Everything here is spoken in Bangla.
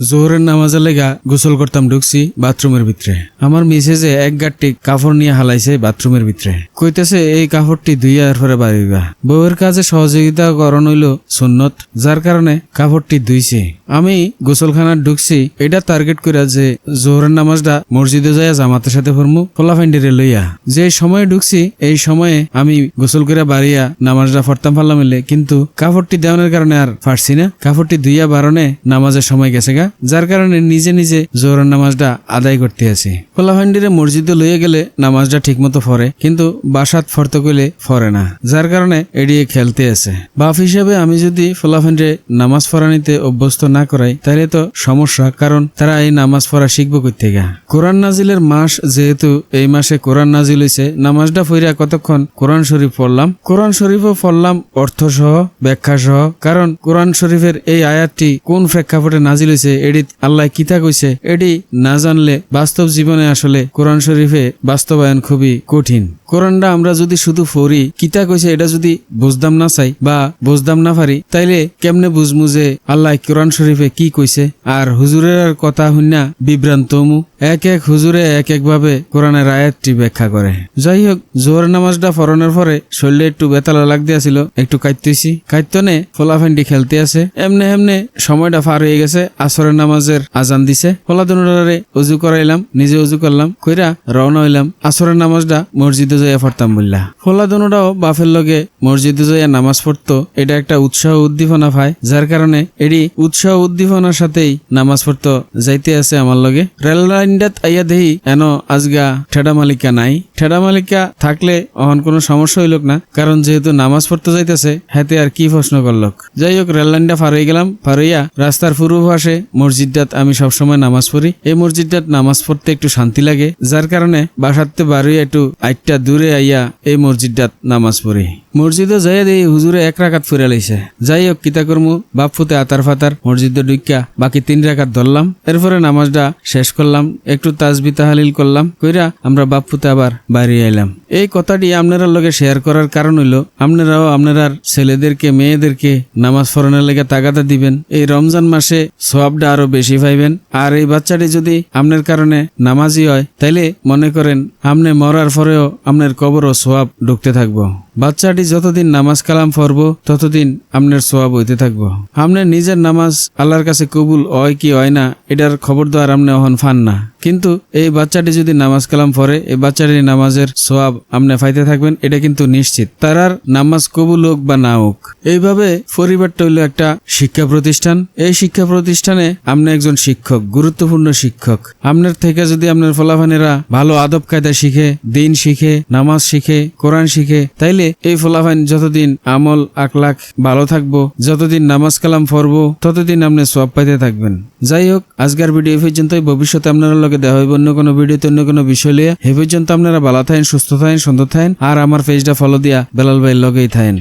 জোহরের নামাজের লেগা গোসল করতাম ঢুকছি বাথরুমের ভিতরে। আমার মিসেজে এক গাঠটি কাপড় নিয়ে হালাইছে বাথরুমের ভিতরে। কইতেছে, এই কাপড়টি ধুইয়ার পরে বাড়িবা বউয়ের কাজে সহযোগিতা করণ হইল সুন্নত, যার কারণে কাপড়টি ধুইছে। আমি গোসলখানার ঢুকছি, এটা টার্গেট করে যে জোহরের নামাজটা মসজিদে যাইয়া জামাতের সাথে ফরমু ফলাফাইন্ডিরে লইয়া। যে সময়ে ঢুকছি, এই সময়ে আমি গোসল করে বাড়িয়া নামাজটা ফরতাম এলে, কিন্তু কাপড়টি দেওয়ানোর কারণে আর পারছি না। কাপড়টি ধুইয়া বারণে নামাজের সময় গেছে গা। যার কারণে নিজে নিজে জোহরের নামাজটা আদায় করতে আছি। ফলাফাইন্ডিরে মসজিদে লইয়া গেলে নামাজটা ঠিক মতো ফরে কিন্তু বাসাত ফরতে কইলে ফরে না। যার কারণে এড়িয়ে খেলতে আছে। বাপ হিসেবে আমি যদি ফলাফাইন্ডে নামাজ পড়ানিতে অভ্যস্ত না করাই তাহলে তো সমস্যা, কারণ তারা এই নামাজ পড়া শিখব করতে গা কোরআন নাজিলের মাস যেহেতু এই মাসে কোরআন নাজিল হয়েছে নামাজটা ফইরা কতক্ষণ কোরআন শরীফ পড়লাম? কোরআন শরীফও পড়লাম অর্থ সহ ব্যাখ্যা সহ কারণ কোরআন শরীফের এই আয়াতটি কোন প্রেক্ষাপটে নাজিল হয়েছে এটি আল্লাহ কিতা কইছে? এটি না জানলে বাস্তব জীবনে আসলে কোরআন শরীফে বাস্তবায়ন খুবই কঠিন। কোরআনটা আমরা যদি শুধু পড়ি কিতা কইছে? এটা যদি বুঝদাম না চাই বা বুঝদাম না পারি, তাইলে কেমনে বুঝমু যে আল্লাহ কোরআন শরীফে কি কইছে? আর হুজুরের কথা শুননা বিভ্রান্ত মু এক এক হুজুরে এক এক ভাবে কোরআনের আয়াতটি ব্যাখ্যা করে। যাই হোক, জোহর নামাজটা ফরনের পরে শরীরে একটু বেতালা লাগ দিয়েছিল একটু কাইতেছি কাইতনে ফোলাফেন্ডি খেলতে আছে। এমনে এমনে সময়টা পার হয়ে গেছে আসরের নামাজের আজান দিছে। ফলাদুনারে উজু করাইলাম, নিজে উজু করলাম, কইরা রওনা হইলাম। আসরের নামাজটা মসজিদে যাইয়া পড়তাম বললা। ফলাদুনারাও বাফের লগে মসজিদে যাইয়া নামাজ পড়তো। এটা একটা উৎসাহ উদ্দীপনা পায় যার কারণে এটি উৎসাহ উদ্দীপনার সাথেই নামাজ পড়তো, যাইতে আছে আমার লগে। রেল লাইনটাত আইয়া দেহি এন আজগা ঠেডা মালিকা নাই। ঠেডা মালিকা থাকলে অহন কোনো সমস্যা হইল না, কারণ যেহেতু নামাজ পড়তে যাইতেছে, হাতে আর কি প্রশ্ন করলক যাই হোক রেল লাইনটা পার হয়ে গেলাম পার হইয়া রাস্তার পূর্ব পাশে মসজিদটাত আমি সবসময় নামাজ পড়ি। এই মসজিদটাত নামাজ পড়তে একটু শান্তি লাগে, যার কারণে বাসাতে বার একটু আইটটা দূরে আইয়া এই মসজিদটাত নামাজ পড়ি। মসজিদে যাইয়া দেই হুজুরে এক রাকাত ফিরে লাইছে। যাই হোক কিতা করমু? বাপ ফুতে আতার ফাতার মসজিদে ঢুকিয়া বাকি তিন রাকাত ধরলাম। এরপরে নামাজটা শেষ করলাম, একটু তাজবি তাহালিল করলাম, কইরা আমরা বাপ ফুতে আবার বাইরে আইলাম। এই কথাটি আপনারা লগে শেয়ার করার কারণ হইল, আপনারাও আপনার ছেলেদেরকে, মেয়েদেরকে নামাজ পড়ানোর লেগে তাগাদা দিবেন। এই রমজান মাসে সোয়াবটা আরও বেশি পাইবেন আর এই বাচ্চাটি যদি আপনার কারণে নামাজি হয়, তাইলে মনে করেন আপনি মরার পরেও আপনার কবর ও সোয়াব ঢুকতে থাকব। বাচ্চাটি যতদিন নামাজ কালাম পড়ব, ততদিন আপনার সোয়াব হইতে থাকব। আপনার নিজের নামাজ আল্লাহর কাছে কবুল হয় কি হয় না, এটার খবর আর আপনি অহন ফান না। কিন্তু এই বাচ্চাটি যদি নামাজ কালাম পড়ে, এই বাচ্চাটির নামাজের সোয়াব আপনি ফাইতে থাকবেন, এটা কিন্তু নিশ্চিত। তারার নামাজ কবুল হোক বা না হোক, এইভাবে পরিবারটা হইল একটা শিক্ষা প্রতিষ্ঠান। এই শিক্ষা প্রতিষ্ঠানে আপনি একজন শিক্ষক, গুরুত্বপূর্ণ শিক্ষক। আপনার থেকে যদি আপনার ফলাফানেরা ভালো আদব কায়দা শিখে, দিন শিখে, নামাজ শিখে, কোরআন শিখে, তাইলে এই ফলাফান, যতদিন আমল আকলাক ভালো থাকব, যতদিন নামাজ কালাম পড়ব, ততদিন আপনি সব পাইতে থাকবেন। যাই হোক, আজকের ভিডিও এ পর্যন্তই। ভবিষ্যতে আপনারা লগে দেওয়া হইব অন্য কোনো ভিডিওতে, অন্য কোনো বিষয় লিয়ে এ পর্যন্ত আপনারা ভালো থাকেন, সুস্থ থাকেন, সুন্দর থাকেন। আর আমার পেজটা ফলো দিয়া বেলাল ভাইয়ের লগেই থাকেন।